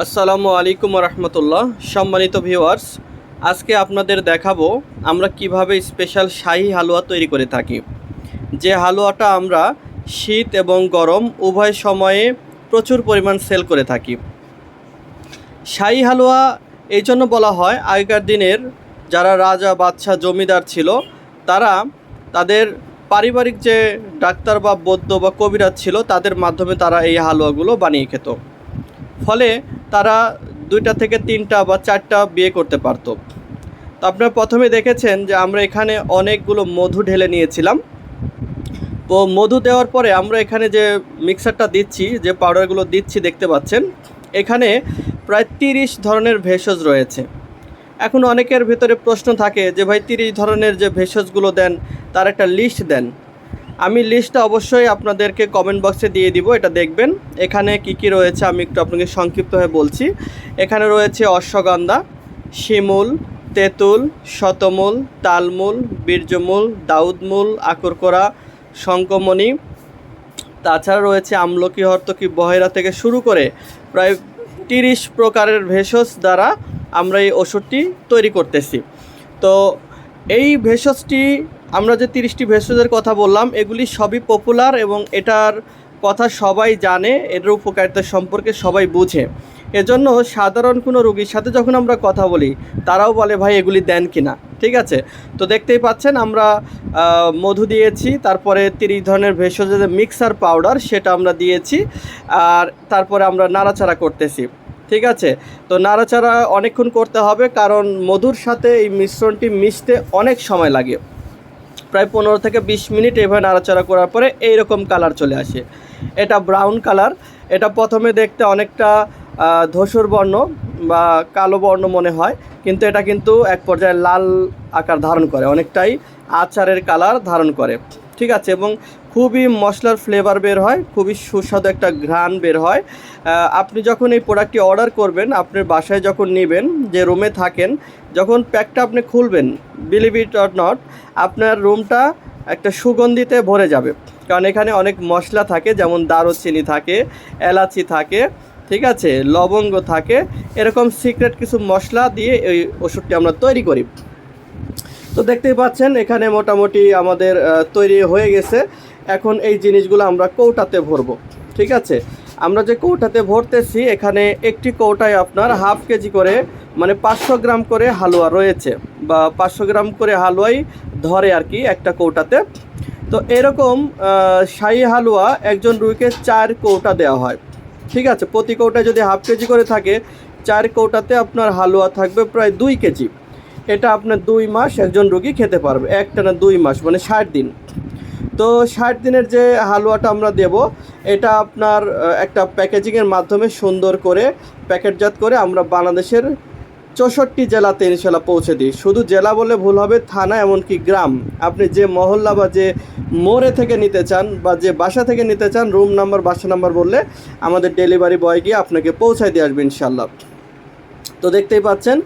আসসালামু আলাইকুম রহমতুল্লাহ সম্মানিত ভিউয়ার্স, আজকে আপনাদের দেখাবো আমরা কীভাবে স্পেশাল শাহি হালুয়া তৈরি করে থাকি। যে হালুয়াটা আমরা শীত এবং গরম উভয় সময়ে প্রচুর পরিমাণ সেল করে থাকি। শাহি হালুয়া এই জন্য বলা হয়, আগেকার দিনের যারা রাজা, বাদশাহ, জমিদার ছিল, তারা তাদের পারিবারিক যে ডাক্তার বা বৈদ্য বা কবিরাজ ছিল, তাদের মাধ্যমে তারা এই হালুয়াগুলো বানিয়ে খেত। ফলে তারা দুইটা থেকে তিনটা বা চারটা বিয়ে করতে পারতো। তো আপনারা প্রথমে দেখেছেন যে আমরা এখানে অনেকগুলো মধু ঢেলে নিয়েছিলাম। তো মধু দেওয়ার পরে আমরা এখানে যে মিক্সারটা দিচ্ছি, যে পাউডারগুলো দিচ্ছি দেখতে পাচ্ছেন, এখানে প্রায় তিরিশ ধরনের ভেষজ রয়েছে। এখন অনেকের ভিতরে প্রশ্ন থাকে যে ভাই তিরিশ ধরনের যে ভেষজগুলো দেন, তার একটা লিস্ট দেন। আমি লিস্টটা অবশ্যই আপনাদেরকে কমেন্ট বক্সে দিয়ে দিব, এটা দেখবেন। এখানে কি কি রয়েছে আমি একটু আপনাকে সংক্ষিপ্তভাবে বলছি। এখানে রয়েছে অশ্বগন্ধা, শিমুল, তেঁতুল, শতমূল, তালমূল, বীর্যমূল, দাউদমূল আকরকোড়া শঙ্কমণি। তাছাড়া রয়েছে আমলকি, হর্তকি, বহেরা থেকে শুরু করে প্রায় তিরিশ প্রকারের ভেষজ দ্বারা আমরা এই ওষুধটি তৈরি করতেছি। তো এই ভেষজটি আমরা যে তিরিশটি ভেষজের কথা বললাম, এগুলি সবই পপুলার এবং এটার কথা সবাই জানে, এটার উপকারিতা সম্পর্কে সবাই বুঝে। এজন্য সাধারণ কোনো রোগীর সাথে যখন আমরা কথা বলি, তারাও বলে, ভাই, এগুলি দেন কিনা? ঠিক আছে? তো দেখতেই পাচ্ছেন, আমরা মধু দিয়েছি, তারপরে তিরিশ ধরনের ভেষজের যে মিক্সার পাউডার সেটা আমরা দিয়েছি, আর তারপরে আমরা নাড়াচাড়া করতেছি। ঠিক আছে? তো নাড়াচাড়া অনেকক্ষণ করতে হবে, কারণ মধুর সাথে এই মিশ্রণটি মিশতে অনেক সময় লাগে। প্রায় পনেরো থেকে বিশ মিনিট এভাবে নাড়াচাড়া করার পরে এইরকম কালার চলে আসে। এটা ব্রাউন কালার। এটা প্রথমে দেখতে অনেকটা ধসর বর্ণ বা কালো বর্ণ মনে হয়, কিন্তু এটা কিন্তু এক পর্যায়ে লাল আকার ধারণ করে, অনেকটাই আচারের কালার ধারণ করে। ঠিক আছে? এবং খুবই মশলার ফ্লেভার বের হয়, খুবই সুস্বাদু একটা ঘ্রাণ বের হয়। আপনি যখন এই প্রোডাক্টটি অর্ডার করবেন, আপনার বাসায় যখন নেবেন, যে রুমে থাকেন, যখন প্যাকটা আপনি খুলবেন বিলিভ ইট অর নট আপনার রুমটা একটা সুগন্ধিতে ভরে যাবে। কারণ এখানে অনেক মশলা থাকে, যেমন দারুচিনি থাকে, এলাচি থাকে, ঠিক আছে, লবঙ্গ থাকে, এরকম সিক্রেট কিছু মশলা দিয়ে এই ওষুধটি আমরা তৈরি করি। তো দেখতেই পাচ্ছেন, এখানে মোটামুটি আমাদের তৈরি হয়ে গেছে। এখন এই জিনিসগুলো আমরা কৌটাতে ভরবো, ঠিক আছে? আমরা যে কৌটাতে ভরতেছি, এখানে একটি কৌটায় আপনার হাফ কেজি করে মানে পাঁচশো গ্রাম করে হালুয়া রয়েছে বা পাঁচশো গ্রাম করে হালুয়াই ধরে আর কি একটা কৌটাতে। তো এরকম শাহী হালুয়া একজন রুইকে চার কৌটা দেওয়া হয়, ঠিক আছে? প্রতি কৌটায় যদি হাফ কেজি করে থাকে, চার কৌটাতে আপনার হালুয়া থাকবে প্রায় দুই কেজি। এটা আপনার দুই মাস একজন রুগী খেতে পারবে, একটা না দুই মাস মানে ষাট দিন। তো ষাট দিনের যে হালুয়াটা আমরা দেব, এটা আপনার একটা প্যাকেজিংয়ের মাধ্যমে সুন্দর করে প্যাকেটজাত করে আমরা বাংলাদেশের চৌষট্টি জেলাতে ইনশাল্লাহ পৌঁছে দিই। শুধু জেলা বলে ভুল হবে, থানা এমনকি গ্রাম। আপনি যে মহল্লা বা যে মোড়ে থেকে নিতে চান বা যে বাসা থেকে নিতে চান, রুম নাম্বার, বাসা নাম্বার বললে আমাদের ডেলিভারি বয় গিয়ে আপনাকে পৌঁছায় দিয়ে আসবে ইনশাল্লাহ। তো দেখতেই পাচ্ছেন,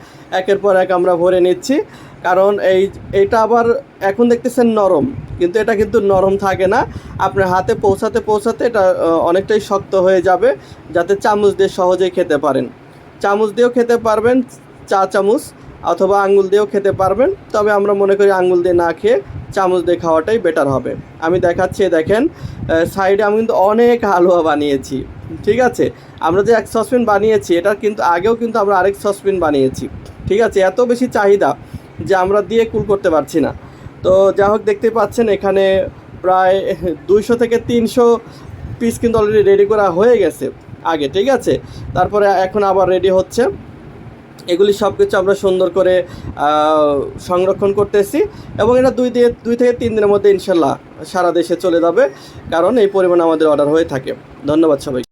একের পর এক আমরা ভরে নিচ্ছি। কারণ এই এটা আবার এখন দেখতেছেন নরম, কিন্তু এটা কিন্তু নরম থাকে না। আপনার হাতে পৌঁছাতে পৌঁছাতে এটা অনেকটাই শক্ত হয়ে যাবে, যাতে চামচ দিয়ে সহজেই খেতে পারেন। চামচ দিয়েও খেতে পারবেন, চা চামচ অথবা আঙ্গুল দিয়েও খেতে পারবেন, তবে আমরা মনে করি আঙ্গুল দিয়ে না খেয়ে চামচ দিয়ে খাওয়াটাই বেটার হবে। আমি দেখাচ্ছি, দেখেন সাইডে আমি কিন্তু অনেক হালুয়া বানিয়েছি, ঠিক আছে? আমরা যে এক সসপ্যান বানিয়েছি এটা কিন্তু আগেও কিন্তু আমরা আরেক সসপ্যান বানিয়েছি, ঠিক আছে? এত বেশি চাহিদা যে আমরা দিয়ে কুল করতে পারছি না। তো যা হোক দেখতে পাচ্ছেন, এখানে প্রায় দুইশো থেকে তিনশো পিস কিন্তু অলরেডি রেডি করা হয়ে গেছে আগে, ঠিক আছে? তারপরে এখন আবার রেডি হচ্ছে। এগুলি সব কিছু আমরা সুন্দর করে সংরক্ষণ করতেছি এবং এটা দুই দিয়ে, দুই থেকে তিন দিনের মধ্যে ইনশাল্লাহ সারা দেশে চলে যাবে, কারণ এই পরিমাণ আমাদের অর্ডার হয়ে থাকে। ধন্যবাদ সবাই